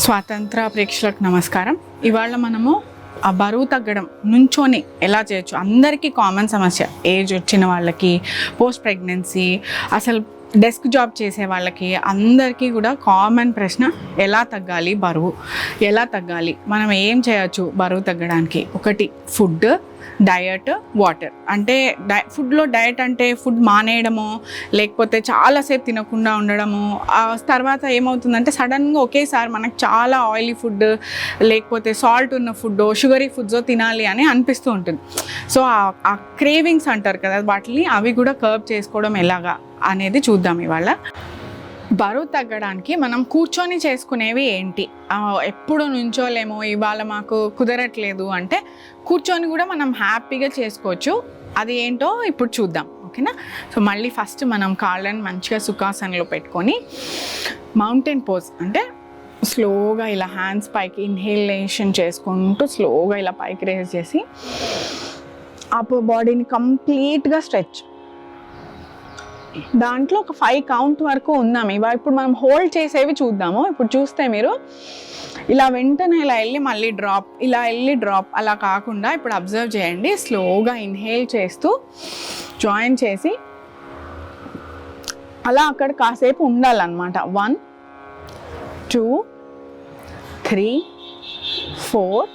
స్వాతంత్ర ప్రేక్షకులకు నమస్కారం. ఇవాళ మనము ఆ బరువు తగ్గడం నుంచోని ఎలా చేయొచ్చు? అందరికీ కామన్ సమస్య. ఏజ్ వచ్చిన వాళ్ళకి పోస్ట్ ప్రెగ్నెన్సీ అసలు డెస్క్ జాబ్ చేసే వాళ్ళకి అందరికీ కూడా కామన్ ప్రశ్న ఎలా తగ్గాలి బరువు? ఎలా తగ్గాలి? మనం ఏం చేయొచ్చు బరువు తగ్గడానికి? ఒకటి ఫుడ్ డయట్ వాటర్. అంటే డై ఫుడ్లో డయట్ అంటే ఫుడ్ మానేయడము లేకపోతే చాలాసేపు తినకుండా ఉండడము తర్వాత ఏమవుతుందంటే సడన్గా ఒకేసారి మనకు చాలా ఆయిలీ ఫుడ్ లేకపోతే సాల్ట్ ఉన్న ఫుడ్ షుగరీ ఫుడ్స్ తినాలి అని అనిపిస్తూ ఉంటుంది. సో ఆ- ఆ క్రేవింగ్స్ అంటారు కదా వాటిని అవి కూడా కర్బ్ చేసుకోవడం ఎలాగా అనేది చూద్దాం ఇవాళ. బరువు తగ్గడానికి మనం కూర్చొని చేసుకునేవి ఏంటి? ఎప్పుడు నుంచోలేమో ఇవాళ మాకు కుదరట్లేదు అంటే కూర్చొని కూడా మనం హ్యాపీగా చేసుకోవచ్చు. అది ఏంటో ఇప్పుడు చూద్దాం ఓకేనా? సో మళ్ళీ ఫస్ట్ మనం కాళ్ళని మంచిగా సుఖాసనలో పెట్టుకొని మౌంటైన్ పోజ్ అంటే స్లోగా ఇలా హ్యాండ్స్ పైకి ఇన్హేలేషన్ చేసుకుంటూ స్లోగా ఇలా పైకి రేస్ చేసి అప్పుడు బాడీని కంప్లీట్గా స్ట్రెచ్ దాంట్లో ఒక ఫైవ్ కౌంట్ వరకు ఉందాం ఇవా ఇప్పుడు మనం హోల్డ్ చేసేవి చూద్దాము. ఇప్పుడు చూస్తే మీరు ఇలా వెంటనే ఇలా వెళ్ళి మళ్ళీ డ్రాప్ ఇలా వెళ్ళి డ్రాప్ అలా కాకుండా ఇప్పుడు అబ్జర్వ్ చేయండి. స్లోగా ఇన్హేల్ చేస్తూ జాయిన్ చేసి అలా అక్కడ కాసేపు ఉండాలన్నమాట. One two three four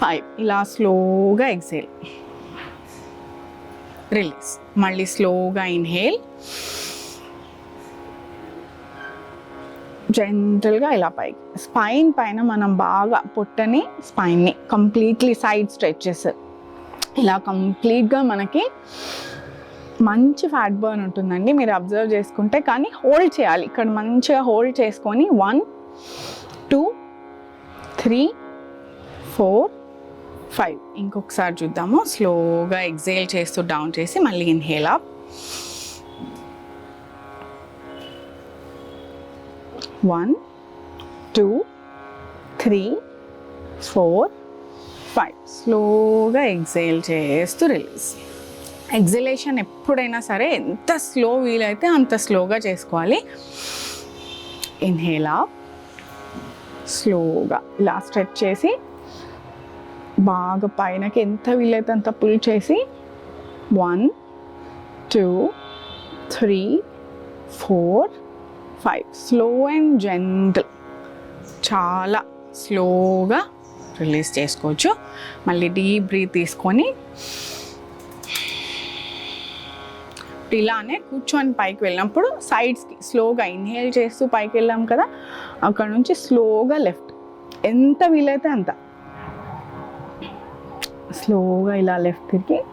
five ఇలా స్లోగా ఎగ్జేల్ రిలీజ్ మళ్ళీ స్లోగా ఇన్హేల్. జెంటల్గా ఇలా పైకి. స్పైన్ పైన మనం బాగా పొట్టని స్పైన్ని కంప్లీట్లీ సైడ్ స్ట్రెచెస్ ఇలా కంప్లీట్గా మనకి మంచి ఫ్యాట్ బర్న్ ఉంటుందండి. మీరు అబ్జర్వ్ చేసుకుంటే కానీ హోల్డ్ చేయాలి. ఇక్కడ మంచిగా హోల్డ్ చేసుకొని one two three four five ఇంకొకసారి చూద్దాము. స్లోగా ఎగ్జేల్ చేస్తూ డౌన్ చేసి మళ్ళీ inhale up one two three four five స్లోగా ఎగ్జేల్ చేస్తూ రిలీజ్ ఎగ్జలేషన్ ఎప్పుడైనా సరే ఎంత స్లో వీలైతే అంత స్లోగా చేసుకోవాలి. ఇన్హేల్ అప్ స్లోగా ఇలా స్ట్రెచ్ చేసి బాగా పైనకి ఎంత వీలైతే అంత పుల్ చేసి one two three four five slow and gentle చాలా స్లోగా రిలీజ్ చేసుకోవచ్చు. మళ్ళీ డీప్ బ్రీత్ తీసుకొని ఇలానే కూర్చొని పైకి వెళ్ళినప్పుడు సైడ్స్కి స్లోగా ఇన్హేల్ చేస్తూ పైకి వెళ్ళాం కదా అక్కడ నుంచి స్లోగా లెఫ్ట్ ఎంత వీలైతే అంత. స్లోగా ఇలా లెఫ్ట్ తిరిగి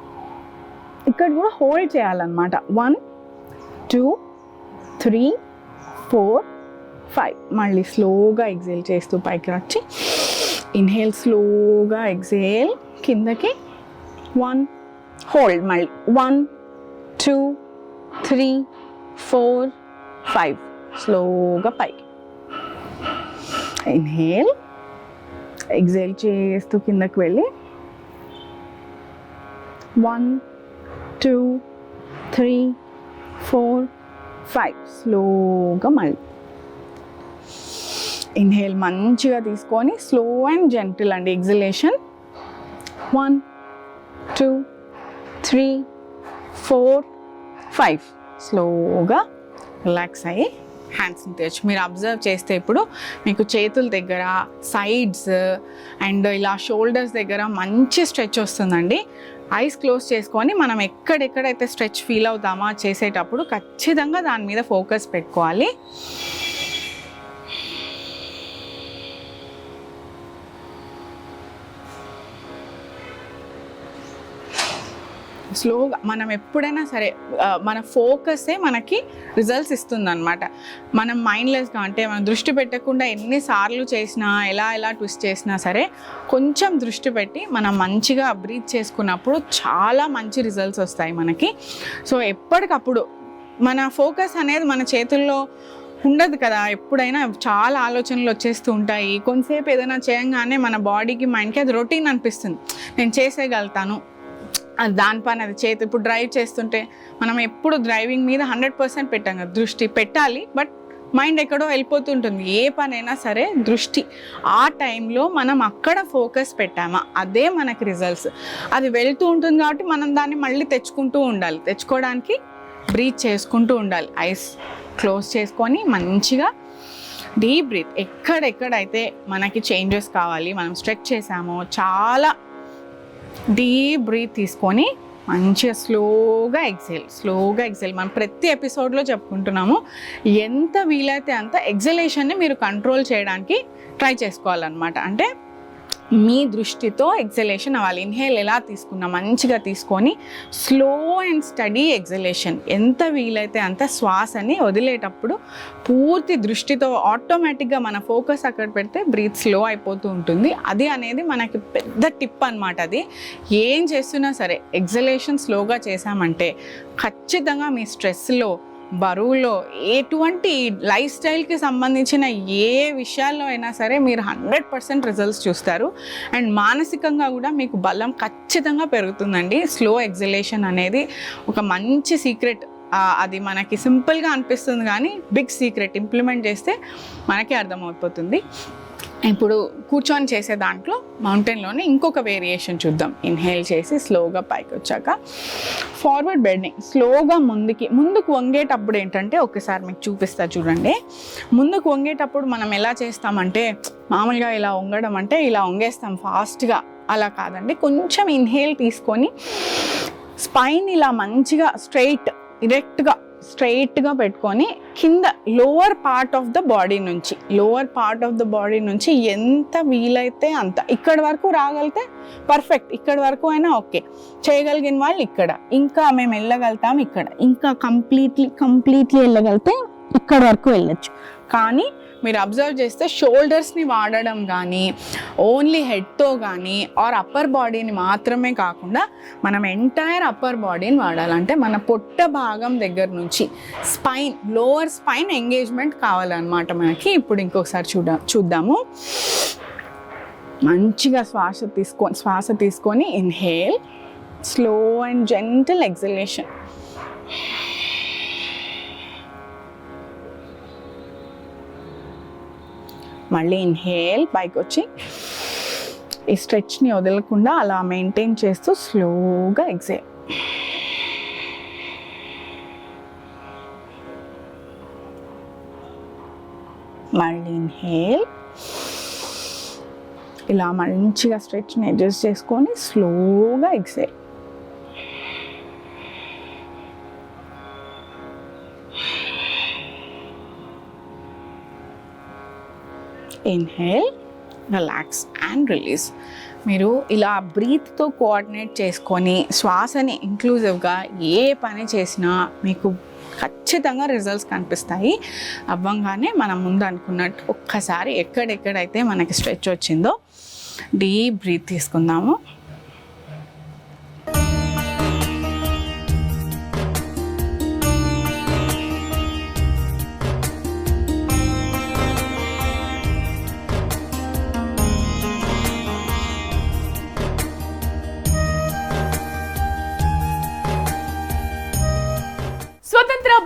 ఇక్కడ కూడా హోల్డ్ చేయాలన్నమాట. One two three four five. మళ్ళీ స్లోగా ఎగ్జేల్ చేస్తూ పైకి వచ్చి ఇన్హేల్ స్లోగా ఎగ్జేల్ కిందకి. వన్ హోల్డ్ మళ్ళీ. One two three four five. స్లోగా పైకి. ఇన్హేల్ ఎగ్జేల్ చేస్తూ కిందకి వెళ్ళి one two three four five. స్లోగా మళ్ళీ. ఇన్హేల్ మంచిగా తీసుకొని స్లో అండ్ జెంటిల్ అండి. Exhalation. One two three four five. స్లోగా రిలాక్స్ అయ్యి హ్యాండ్స్ని తెచ్చు మీరు అబ్జర్వ్ చేస్తే ఇప్పుడు మీకు చేతుల దగ్గర సైడ్స్ అండ్ ఇలా షోల్డర్స్ దగ్గర మంచి స్ట్రెచ్ వస్తుందండి. ఐస్ క్లోజ్ చేసుకొని మనం ఎక్కడెక్కడైతే స్ట్రెచ్ ఫీల్ అవుతామో చేసేటప్పుడు ఖచ్చితంగా దాని మీద ఫోకస్ పెట్టుకోవాలి. స్లోగా మనం ఎప్పుడైనా సరే మన ఫోకసే మనకి రిజల్ట్స్ ఇస్తుందన్నమాట. మనం మైండ్లెస్గా అంటే మనం దృష్టి పెట్టకుండా ఎన్నిసార్లు చేసినా ఎలా ఎలా ట్విస్ట్ చేసినా సరే కొంచెం దృష్టి పెట్టి మనం మంచిగా బ్రీత్ చేసుకున్నప్పుడు చాలా మంచి రిజల్ట్స్ వస్తాయి మనకి. సో ఎప్పటికప్పుడు మన ఫోకస్ అనేది మన చేతుల్లో ఉండదు కదా. ఎప్పుడైనా చాలా ఆలోచనలు వచ్చేస్తూ ఉంటాయి. కొంతసేపు ఏదైనా చేయంగానే మన బాడీకి మైండ్కి అది రొటీన్ అనిపిస్తుంది. నేను చేసేయగలుగుతాను. దాని పని అది చేతి ఇప్పుడు డ్రైవ్ చేస్తుంటే మనం ఎప్పుడు డ్రైవింగ్ మీద హండ్రెడ్ పర్సెంట్ పెట్టాం కదా దృష్టి పెట్టాలి బట్ మైండ్ ఎక్కడో వెళ్ళిపోతుంటుంది. ఏ పనైనా సరే దృష్టి. ఆ టైంలో మనం అక్కడ ఫోకస్ పెట్టామా అదే మనకి రిజల్ట్స్ అది వెళ్తూ ఉంటుంది కాబట్టి మనం దాన్ని మళ్ళీ తెచ్చుకుంటూ ఉండాలి. తెచ్చుకోవడానికి బ్రీత్ చేసుకుంటూ ఉండాలి. ఐస్ క్లోజ్ చేసుకొని మంచిగా డీప్ బ్రీత్ ఎక్కడెక్కడైతే మనకి చేంజెస్ కావాలి మనం స్ట్రెచ్ చేసామో చాలా డీప్ బ్రీత్ తీసుకొని మంచిగా స్లోగా ఎగ్జైల్ స్లోగా ఎగ్జైల్ మనం ప్రతి ఎపిసోడ్లో చెప్పుకుంటున్నాము ఎంత వీలైతే అంత ఎగ్జలేషన్ని మీరు కంట్రోల్ చేయడానికి ట్రై చేసుకోవాలన్నమాట. అంటే మీ దృష్టితో ఎగ్జలేషన్ అవ్వాలి ఇన్హేల్ ఎలా తీసుకున్నా మంచిగా తీసుకొని స్లో అండ్ స్టడీ ఎగ్జలేషన్ ఎంత వీలైతే అంత శ్వాసని వదిలేటప్పుడు పూర్తి దృష్టితో ఆటోమేటిక్గా మన ఫోకస్ అక్కడ పెడితే బ్రీత్ స్లో అయిపోతూ ఉంటుంది. అది అనేది మనకి పెద్ద టిప్ అనమాట అది. ఏం చేస్తున్నా సరే ఎగ్జలేషన్ స్లోగా చేసామంటే ఖచ్చితంగా మీ స్ట్రెస్లో బరువులో ఎటువంటి లైఫ్ స్టైల్కి సంబంధించిన ఏ విషయాల్లో అయినా సరే మీరు హండ్రెడ్ పర్సెంట్ రిజల్ట్స్ చూస్తారు. అండ్ మానసికంగా కూడా మీకు బలం ఖచ్చితంగా పెరుగుతుందండి. స్లో ఎగ్జలేషన్ అనేది ఒక మంచి సీక్రెట్ అది మనకి సింపుల్గా అనిపిస్తుంది కానీ బిగ్ సీక్రెట్ ఇంప్లిమెంట్ చేస్తే మనకే అర్థమైపోతుంది ఇప్పుడు కూర్చొని చేసే దాంట్లో మౌంటైన్లోనే ఇంకొక వేరియేషన్ చూద్దాం. ఇన్హేల్ చేసి స్లోగా పైకి వచ్చాక. ఫార్వర్డ్ బెండింగ్ స్లోగా ముందుకి ముందుకు వంగేటప్పుడు ఏంటంటే ఒకసారి మీకు చూపిస్తా చూడండి. ముందుకు వంగేటప్పుడు మనం ఎలా చేస్తామంటే మామూలుగా ఇలా వంగడం అంటే ఇలా వంగేస్తాం ఫాస్ట్గా. అలా కాదండి. కొంచెం ఇన్హేల్ తీసుకొని స్పైన్ ఇలా మంచిగా స్ట్రైట్ ఇరెక్ట్గా స్ట్రైట్గా పెట్టుకొని కింద lower part of the body నుంచి lower part of the body నుంచి ఎంత వీలైతే అంత. ఇక్కడ వరకు రాగలిగితే పర్ఫెక్ట్ ఇక్కడ వరకు అయినా ఓకే చేయగలిగిన వాళ్ళు ఇక్కడ. ఇంకా మేము వెళ్ళగలుగుతాం ఇక్కడ. ఇంకా కంప్లీట్లీ కంప్లీట్లీ వెళ్ళగలిగితే ఇక్కడ వరకు వెళ్ళచ్చు. కానీ మీరు అబ్జర్వ్ చేస్తే షోల్డర్స్ని వాడడం కానీ ఓన్లీ హెడ్తో కానీ ఆర్ అప్పర్ బాడీని మాత్రమే కాకుండా మనం ఎంటైర్ అప్పర్ బాడీని వాడాలంటే మన పొట్ట భాగం దగ్గర నుంచి స్పైన్ లోవర్ స్పైన్ ఎంగేజ్మెంట్ కావాలన్నమాట మనకి. ఇప్పుడు ఇంకొకసారి చూడ చూద్దాము. మంచిగా శ్వాస తీసుకొని శ్వాస తీసుకొని inhale slow and gentle exhalation మళ్ళీ ఇన్హేల్ పైకి వచ్చి ఈ స్ట్రెచ్ని వదలకుండా అలా మెయింటైన్ చేస్తూ స్లోగా ఎగ్జేల్ మళ్ళీ ఇన్హేల్ ఇలా మంచిగా స్ట్రెచ్ని అడ్జస్ట్ చేసుకొని స్లోగా exhale inhale relax and release మీరు ఇలా బ్రీత్తో కోఆర్డినేట్ చేసుకొని శ్వాసని ఇంక్లూజివ్గా ఏ పని చేసినా మీకు ఖచ్చితంగా రిజల్ట్స్ కనిపిస్తాయి. అవ్వంగానే మనం ముందు అనుకున్నట్టు ఒక్కసారి ఎక్కడెక్కడైతే మనకి స్ట్రెచ్ వచ్చిందో డీప్ బ్రీత్ తీసుకుందాము.